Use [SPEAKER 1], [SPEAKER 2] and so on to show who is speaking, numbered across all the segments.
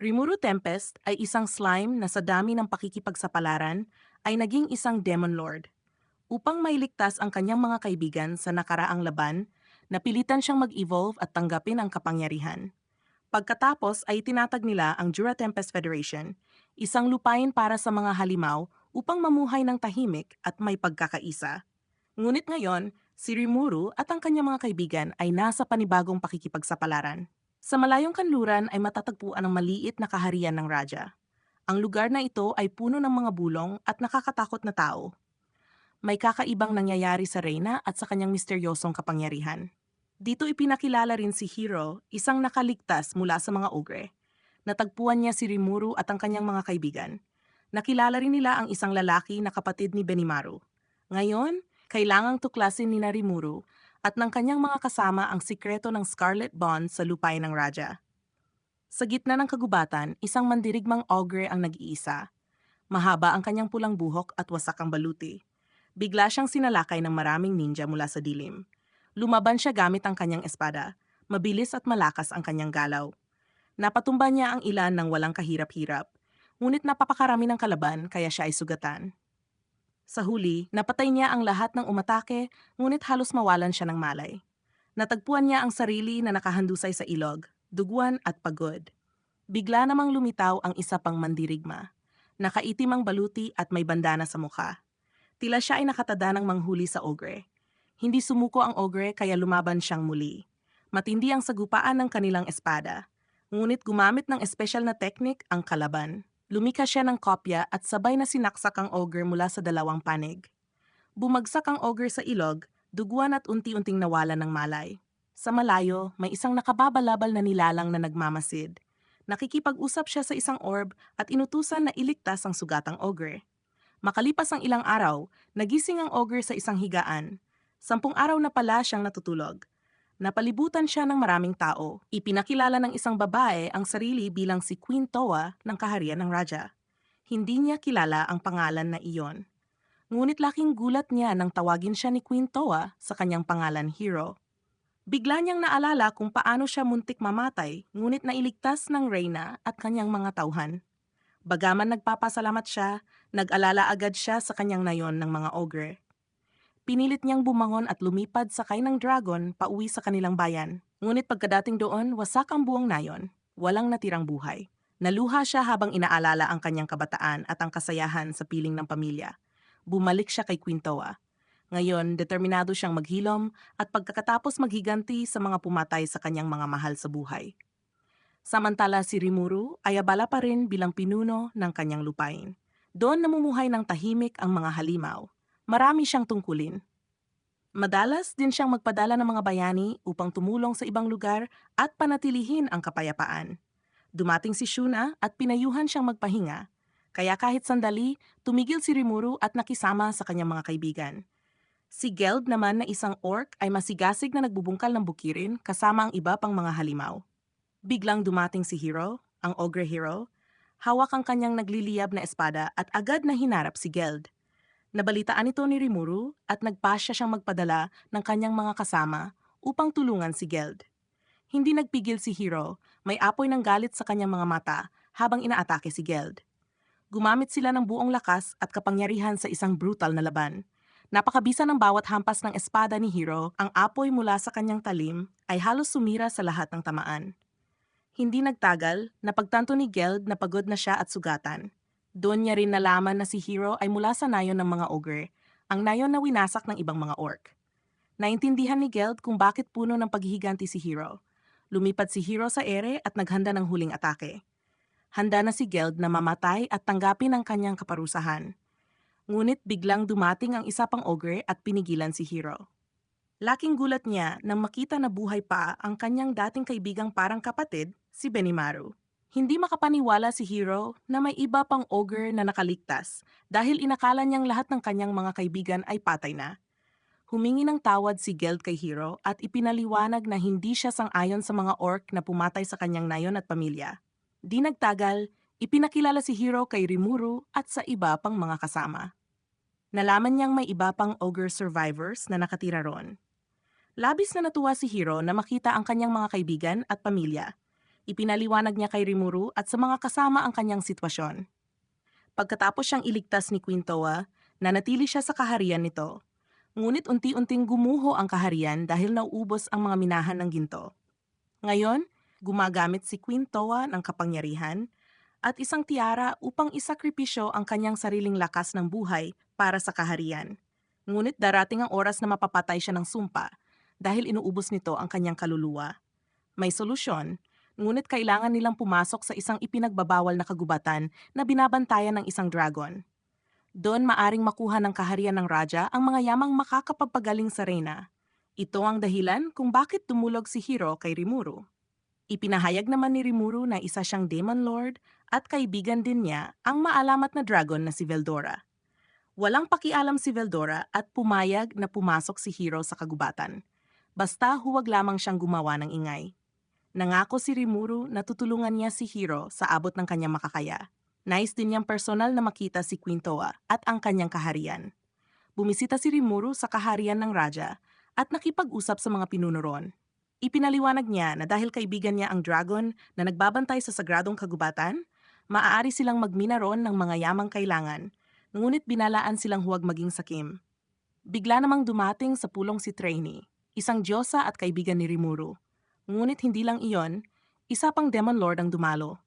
[SPEAKER 1] Rimuru Tempest ay isang slime na sa dami ng pakikipagsapalaran ay naging isang demon lord. Upang mailigtas ang kanyang mga kaibigan sa nakaraang laban, napilitan siyang mag-evolve at tanggapin ang kapangyarihan. Pagkatapos ay tinatag nila ang Jura Tempest Federation, isang lupain para sa mga halimaw upang mamuhay ng tahimik at may pagkakaisa. Ngunit ngayon, si Rimuru at ang kanyang mga kaibigan ay nasa panibagong pakikipagsapalaran. Sa malayong kanluran ay matatagpuan ang maliit na kaharian ng Raja. Ang lugar na ito ay puno ng mga bulong at nakakatakot na tao. May kakaibang nangyayari sa Reyna at sa kanyang misteryosong kapangyarihan. Dito ipinakilala rin si Hiro, isang nakaligtas mula sa mga ogre. Natagpuan niya si Rimuru at ang kanyang mga kaibigan. Nakilala rin nila ang isang lalaki na kapatid ni Benimaru. Ngayon, kailangang tuklasin ni na Rimuru at ng kanyang mga kasama ang sikreto ng Scarlet Bond sa lupay ng Raja. Sa gitna ng kagubatan, isang mandirigmang ogre ang nag-iisa. Mahaba ang kanyang pulang buhok at wasak ang baluti. Bigla siyang sinalakay ng maraming ninja mula sa dilim. Lumaban siya gamit ang kanyang espada. Mabilis at malakas ang kanyang galaw. Napatumba niya ang ilan ng walang kahirap-hirap, ngunit napapakarami ng kalaban kaya siya ay sugatan. Sa huli, napatay niya ang lahat ng umatake, ngunit halos mawalan siya ng malay. Natagpuan niya ang sarili na nakahandusay sa ilog, duguan at pagod. Bigla namang lumitaw ang isa pang mandirigma. Nakaitim ang baluti at may bandana sa mukha. Tila siya ay nakatada ng manghuli sa ogre. Hindi sumuko ang ogre kaya lumaban siyang muli. Matindi ang sagupaan ng kanilang espada. Ngunit gumamit ng espesyal na teknik ang kalaban. Lumika siya ng kopya at sabay na sinaksak ang ogre mula sa dalawang panig. Bumagsak ang ogre sa ilog, duguan at unti-unting nawalan ng malay. Sa malayo, may isang nakababalabal na nilalang na nagmamasid. Nakikipag-usap siya sa isang orb at inutusan na iligtas ang sugatang ogre. Makalipas ang ilang araw, nagising ang ogre sa isang higaan. Sampung araw na pala siyang natutulog. Napalibutan siya ng maraming tao. Ipinakilala ng isang babae ang sarili bilang si Queen Toa ng kaharian ng Raja. Hindi niya kilala ang pangalan na iyon. Ngunit laking gulat niya nang tawagin siya ni Queen Toa sa kanyang pangalan Hero. Bigla niyang naalala kung paano siya muntik mamatay ngunit nailigtas ng Reyna at kanyang mga tauhan. Bagaman nagpapasalamat siya, nag-alala agad siya sa kanyang nayon ng mga ogre. Pinilit niyang bumangon at lumipad sakay ng dragon pauwi sa kanilang bayan. Ngunit pagkadating doon, wasak ang buong nayon. Walang natirang buhay. Naluha siya habang inaalala ang kanyang kabataan at ang kasayahan sa piling ng pamilya. Bumalik siya kay Quintoa. Ngayon, determinado siyang maghilom at pagkakatapos maghiganti sa mga pumatay sa kanyang mga mahal sa buhay. Samantala si Rimuru ay abala pa rin bilang pinuno ng kanyang lupain. Doon namumuhay ng tahimik ang mga halimaw marami siyang tungkulin. Madalas din siyang magpadala ng mga bayani upang tumulong sa ibang lugar at panatilihin ang kapayapaan. Dumating si Shuna at pinayuhan siyang magpahinga, kaya kahit sandali, tumigil si Rimuru at nakisama sa kanyang mga kaibigan. Si Geld naman na isang orc ay masigasig na nagbubungkal ng bukirin kasama ang iba pang mga halimaw. Biglang dumating si Hero, ang ogre hero, hawak ang kanyang nagliliyab na espada at agad na hinarap si Geld. Nabalitaan ito ni Rimuru at nagpasya siyang magpadala ng kanyang mga kasama upang tulungan si Geld. Hindi nagpigil si Hero, may apoy ng galit sa kanyang mga mata habang inaatake si Geld. Gumamit sila ng buong lakas at kapangyarihan sa isang brutal na laban. Napakabisa ng bawat hampas ng espada ni Hero, ang apoy mula sa kanyang talim ay halos sumira sa lahat ng tamaan. Hindi nagtagal, napagtanto ni Geld na pagod na siya at sugatan. Doon niya rin nalaman na si Hero ay mula sa nayon ng mga ogre, ang nayon na winasak ng ibang mga orc. Naintindihan ni Geld kung bakit puno ng paghihiganti si Hero. Lumipad si Hero sa ere at naghanda ng huling atake. Handa na si Geld na mamatay at tanggapin ang kanyang kaparusahan. Ngunit biglang dumating ang isa pang ogre at pinigilan si Hero. Laking gulat niya nang makita na buhay pa ang kanyang dating kaibigang parang kapatid, si Benimaru. Hindi makapaniwala si Hero na may iba pang ogre na nakaligtas dahil inakala niyang lahat ng kanyang mga kaibigan ay patay na. Humingi ng tawad si Geld kay Hero at ipinaliwanag na hindi siya sang-ayon sa mga orc na pumatay sa kanyang nayon at pamilya. Di nagtagal, ipinakilala si Hero kay Rimuru at sa iba pang mga kasama. Nalaman niyang may iba pang ogre survivors na nakatira roon. Labis na natuwa si Hero na makita ang kanyang mga kaibigan at pamilya Ipinaliwanag niya kay Rimuru at sa mga kasama ang kanyang sitwasyon. Pagkatapos siyang iligtas ni Quintoa, nanatili siya sa kaharian nito. Ngunit unti-unting gumuho ang kaharian dahil nauubos ang mga minahan ng ginto. Ngayon, gumagamit si Quintoa ng kapangyarihan at isang tiara upang isakripisyo ang kanyang sariling lakas ng buhay para sa kaharian. Ngunit darating ang oras na mapapatay siya ng sumpa dahil inuubos nito ang kanyang kaluluwa. May solusyon, ngunit kailangan nilang pumasok sa isang ipinagbabawal na kagubatan na binabantayan ng isang dragon. Doon maaring makuha ng kaharian ng Raja ang mga yamang makakapagpagaling sa Reyna. Ito ang dahilan kung bakit tumulog si Hiro kay Rimuru. Ipinahayag naman ni Rimuru na isa siyang Demon Lord at kaibigan din niya ang maalamat na dragon na si Veldora. Walang pakialam si Veldora at pumayag na pumasok si Hiro sa kagubatan. Basta huwag lamang siyang gumawa ng ingay. Nangako si Rimuru na tutulungan niya si Hiro sa abot ng kanyang makakaya. Nais din niyang personal na makita si Quintoa at ang kanyang kaharian. Bumisita si Rimuru sa kaharian ng Raja at nakipag-usap sa mga pinunuron. Ipinaliwanag niya na dahil kaibigan niya ang dragon na nagbabantay sa sagradong kagubatan, maaari silang magmina ron ng mga yamang kailangan, ngunit binalaan silang huwag maging sakim. Bigla namang dumating sa pulong si Trainee, isang diyosa at kaibigan ni Rimuru. Ngunit hindi lang iyon, isa pang Demon Lord ang dumalo.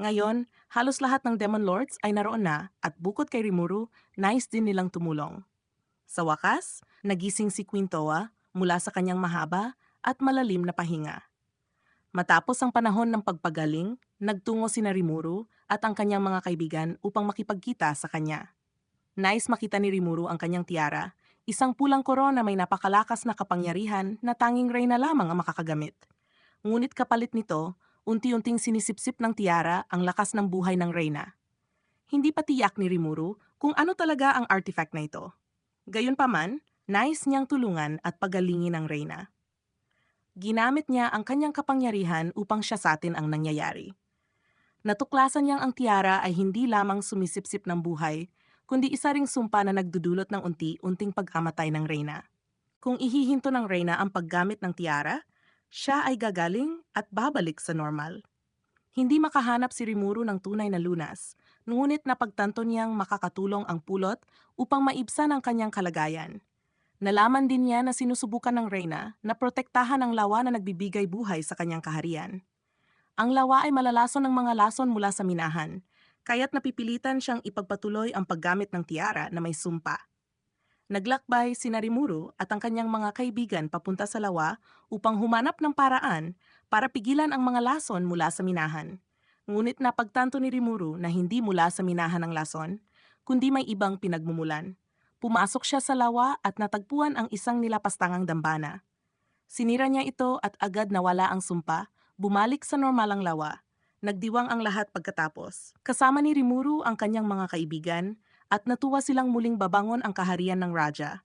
[SPEAKER 1] Ngayon, halos lahat ng Demon Lords ay naroon na at bukod kay Rimuru, nais din nilang tumulong. Sa wakas, nagising si Quintoa mula sa kanyang mahaba at malalim na pahinga. Matapos ang panahon ng pagpagaling, nagtungo si Rimuru at ang kanyang mga kaibigan upang makipagkita sa kanya. Nais makita ni Rimuru ang kanyang tiara, isang pulang korona may napakalakas na kapangyarihan na tanging Reyna lamang ang makakagamit. Ngunit kapalit nito, unti-unting sinisipsip ng tiara ang lakas ng buhay ng Reyna. Hindi pa tiyak ni Rimuru kung ano talaga ang artifact na ito. Gayunpaman, nais niyang tulungan at pagalingin ang Reyna. Ginamit niya ang kanyang kapangyarihan upang siya sa ang nangyayari. Natuklasan niyang ang tiara ay hindi lamang sumisipsip ng buhay, kundi isa ring sumpa na nagdudulot ng unti-unting pagkamatay ng Reyna. Kung ihihinto ng Reyna ang paggamit ng tiara, siya ay gagaling at babalik sa normal. Hindi makahanap si Rimuru ng tunay na lunas, ngunit napagtanto niyang makakatulong ang pulot upang maibsan ang kanyang kalagayan. Nalaman din niya na sinusubukan ng Reyna na protektahan ang lawa na nagbibigay buhay sa kanyang kaharian. Ang lawa ay malalason ng mga lason mula sa minahan, kaya't napipilitan siyang ipagpatuloy ang paggamit ng tiara na may sumpa. Naglakbay si Narimuru at ang kanyang mga kaibigan papunta sa lawa upang humanap ng paraan para pigilan ang mga lason mula sa minahan. Ngunit napagtanto ni Rimuru na hindi mula sa minahan ng lason, kundi may ibang pinagmumulan. Pumasok siya sa lawa at natagpuan ang isang nilapastangang dambana. Sinira niya ito at agad nawala ang sumpa, bumalik sa normal ang lawa. Nagdiwang ang lahat pagkatapos. Kasama ni Rimuru ang kanyang mga kaibigan, at natuwa silang muling babangon ang kaharian ng Raja.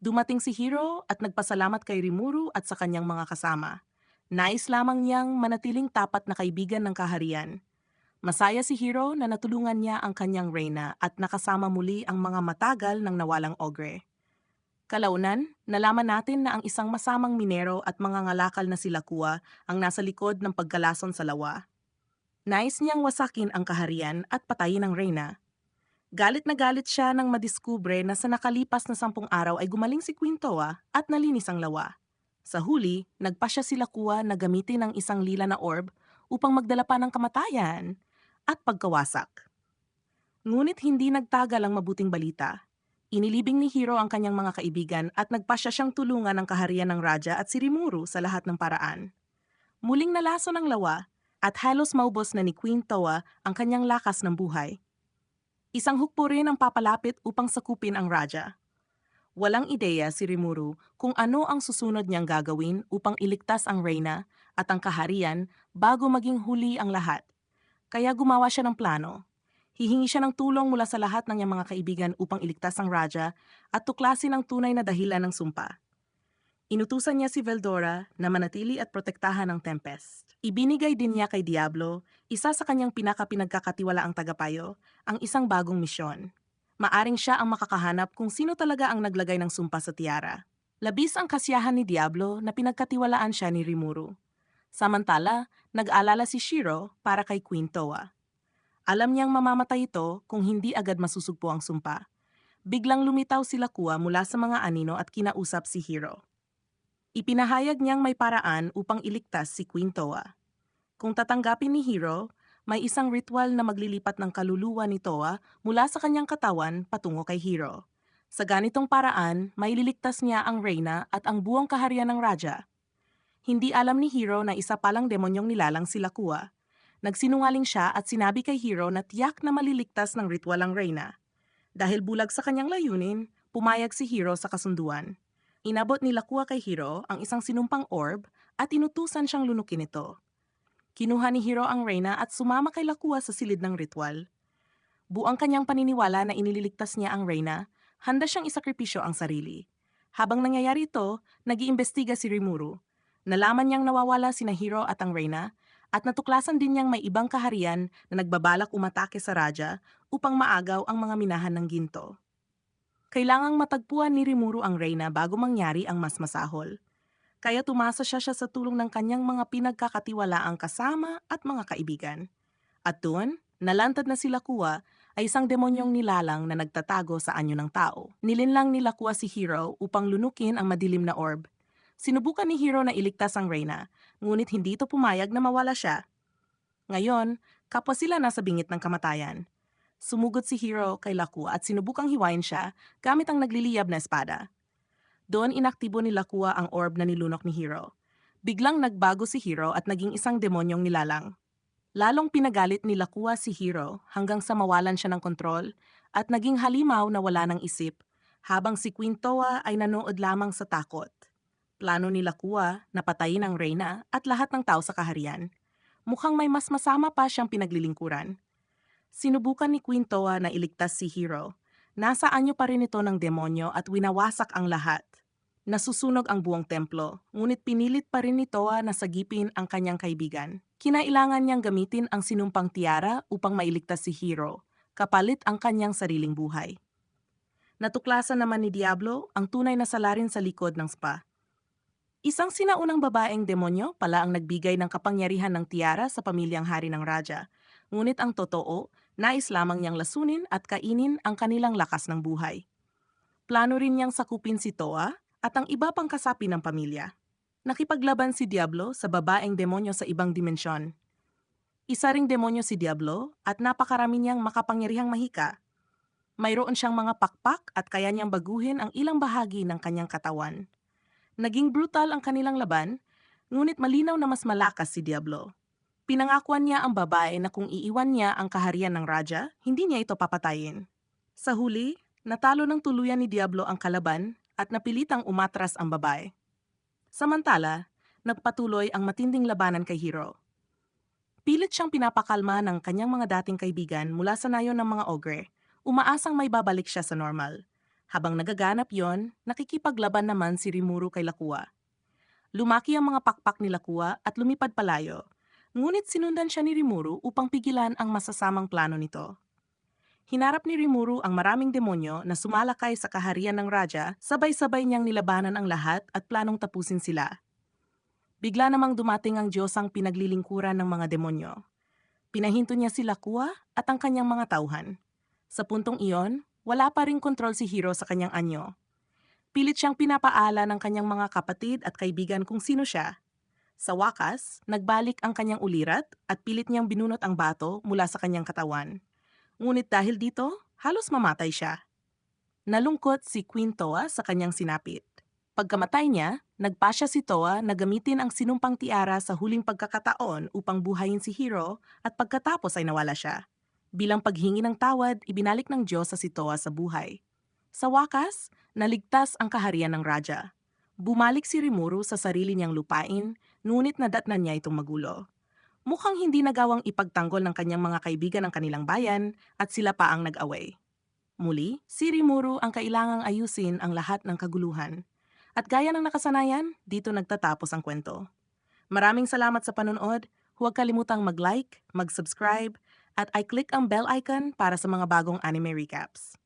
[SPEAKER 1] Dumating si Hiro at nagpasalamat kay Rimuru at sa kanyang mga kasama. Nais lamang niyang manatiling tapat na kaibigan ng kaharian. Masaya si Hiro na natulungan niya ang kanyang reyna at nakasama muli ang mga matagal ng nawalang ogre. Kalaunan, nalaman natin na ang isang masamang minero at mga ngalakal na sila Kua ang nasa likod ng pagkalason sa lawa. Nais niyang wasakin ang kaharian at patayin ang reyna Galit na galit siya nang madiskubre na sa nakalipas na sampung araw ay gumaling si Quintoa at nalinis ang lawa. Sa huli, nagpa siya sila kuha na gamitin ang isang lila na orb upang magdala pa ng kamatayan at pagkawasak. Ngunit hindi nagtagal ang mabuting balita. Inilibing ni Hiro ang kanyang mga kaibigan at nagpasya siyang tulungan ang kaharian ng Raja at si Rimuru sa lahat ng paraan. Muling nalaso ng lawa at halos maubos na ni Queen Toa ang kanyang lakas ng buhay. Isang hukbo rin ang papalapit upang sakupin ang Raja. Walang ideya si Rimuru kung ano ang susunod niyang gagawin upang iligtas ang Reyna at ang kaharian bago maging huli ang lahat. Kaya gumawa siya ng plano. Hihingi siya ng tulong mula sa lahat ng niyang mga kaibigan upang iligtas ang Raja at tuklasin ang tunay na dahilan ng sumpa. Inutusan niya si Veldora na manatili at protektahan ang Tempest. Ibinigay din niya kay Diablo, isa sa kanyang pinaka-pinagkakatiwalaang tagapayo, ang isang bagong misyon. Maaring siya ang makakahanap kung sino talaga ang naglagay ng sumpa sa tiara. Labis ang kasiyahan ni Diablo na pinagkatiwalaan siya ni Rimuru. Samantala, nag-alala si Shiro para kay Queen Toa. Alam niyang mamamatay ito kung hindi agad masusugpo ang sumpa. Biglang lumitaw sila kuwa mula sa mga anino at kinausap si Hiro. Ipinahayag niyang may paraan upang iligtas si Queen Toa. Kung tatanggapin ni Hiro, may isang ritual na maglilipat ng kaluluwa ni Toa mula sa kanyang katawan patungo kay Hiro. Sa ganitong paraan, may liligtas niya ang Reyna at ang buong kaharian ng Raja. Hindi alam ni Hiro na isa palang demonyong nilalang si Lakua. Nagsinungaling siya at sinabi kay Hiro na tiyak na maliligtas ng ritual ang Reyna. Dahil bulag sa kanyang layunin, pumayag si Hiro sa kasunduan. Inabot ni Lakua kay Hiro ang isang sinumpang orb at inutusan siyang lunukin ito. Kinuha ni Hiro ang Reyna at sumama kay Lakua sa silid ng ritual. Buang kanyang paniniwala na inililigtas niya ang Reyna, handa siyang isakripisyo ang sarili. Habang nangyayari ito, nag-iimbestiga si Rimuru. Nalaman niyang nawawala sina Hiro at ang Reyna, at natuklasan din niyang may ibang kaharian na nagbabalak umatake sa Raja upang maagaw ang mga minahan ng ginto. Kailangang matagpuan ni Rimuru ang Reyna bago mangyari ang mas masahol. Kaya tumasa siya siya sa tulong ng kanyang mga pinagkakatiwalaang kasama at mga kaibigan. At doon, nalantad na sila kuwa ay isang demonyong nilalang na nagtatago sa anyo ng tao. Nilinlang nila kuwa si Hero upang lunukin ang madilim na orb. Sinubukan ni Hero na iligtas ang Reyna, ngunit hindi ito pumayag na mawala siya. Ngayon, kapwa sila nasa bingit ng kamatayan. Sumugod si Hero kay Lakua at sinubukang hiwain siya gamit ang nagliliyab na espada. Doon inaktibo ni Lakua ang orb na nilunok ni Hero. Biglang nagbago si Hero at naging isang demonyong nilalang. Lalong pinagalit ni Lakua si Hero hanggang sa mawalan siya ng kontrol at naging halimaw na wala ng isip habang si Queen Toa ay nanood lamang sa takot. Plano ni Lakua na patayin ang Reyna at lahat ng tao sa kaharian. Mukhang may mas masama pa siyang pinaglilingkuran. Sinubukan ni Queen Toa na iligtas si Hero. Nasa anyo pa rin ito ng demonyo at winawasak ang lahat. Nasusunog ang buong templo, ngunit pinilit pa rin ni Toa na sagipin ang kanyang kaibigan. Kinailangan niyang gamitin ang sinumpang tiara upang mailigtas si Hero, kapalit ang kanyang sariling buhay. Natuklasan naman ni Diablo ang tunay na salarin sa likod ng spa. Isang sinaunang babaeng demonyo pala ang nagbigay ng kapangyarihan ng tiara sa pamilyang hari ng Raja, ngunit ang totoo, nais lamang niyang lasunin at kainin ang kanilang lakas ng buhay. Plano rin niyang sakupin si Toa at ang iba pang kasapi ng pamilya. Nakipaglaban si Diablo sa babaeng demonyo sa ibang dimensyon. Isa ring demonyo si Diablo at napakarami niyang makapangyarihang mahika. Mayroon siyang mga pakpak at kaya niyang baguhin ang ilang bahagi ng kanyang katawan. Naging brutal ang kanilang laban, ngunit malinaw na mas malakas si Diablo. Pinangakuan niya ang babae na kung iiwan niya ang kaharian ng Raja, hindi niya ito papatayin. Sa huli, natalo ng tuluyan ni Diablo ang kalaban at napilitang umatras ang babae. Samantala, nagpatuloy ang matinding labanan kay Hero. Pilit siyang pinapakalma ng kanyang mga dating kaibigan mula sa nayon ng mga ogre, umaasang may babalik siya sa normal. Habang nagaganap yon, nakikipaglaban naman si Rimuru kay Lakua. Lumaki ang mga pakpak ni Lakua at lumipad palayo, Ngunit sinundan siya ni Rimuru upang pigilan ang masasamang plano nito. Hinarap ni Rimuru ang maraming demonyo na sumalakay sa kaharian ng Raja, sabay-sabay niyang nilabanan ang lahat at planong tapusin sila. Bigla namang dumating ang Diyosang pinaglilingkuran ng mga demonyo. Pinahinto niya si Lakua at ang kanyang mga tauhan. Sa puntong iyon, wala pa ring kontrol si Hiro sa kanyang anyo. Pilit siyang pinapaala ng kanyang mga kapatid at kaibigan kung sino siya sa wakas, nagbalik ang kanyang ulirat at pilit niyang binunot ang bato mula sa kanyang katawan. Ngunit dahil dito, halos mamatay siya. Nalungkot si Queen Toa sa kanyang sinapit. Pagkamatay niya, nagpasya si Toa na gamitin ang sinumpang tiara sa huling pagkakataon upang buhayin si Hero at pagkatapos ay nawala siya. Bilang paghingi ng tawad, ibinalik ng Diyos sa si Toa sa buhay. Sa wakas, naligtas ang kaharian ng Raja. Bumalik si Rimuru sa sarili niyang lupain, ngunit nadatnan niya itong magulo. Mukhang hindi nagawang ipagtanggol ng kanyang mga kaibigan ang kanilang bayan at sila pa ang nag-away. Muli, si Rimuru ang kailangang ayusin ang lahat ng kaguluhan. At gaya ng nakasanayan, dito nagtatapos ang kwento. Maraming salamat sa panonood. Huwag kalimutang mag-like, mag-subscribe, at i-click ang bell icon para sa mga bagong anime recaps.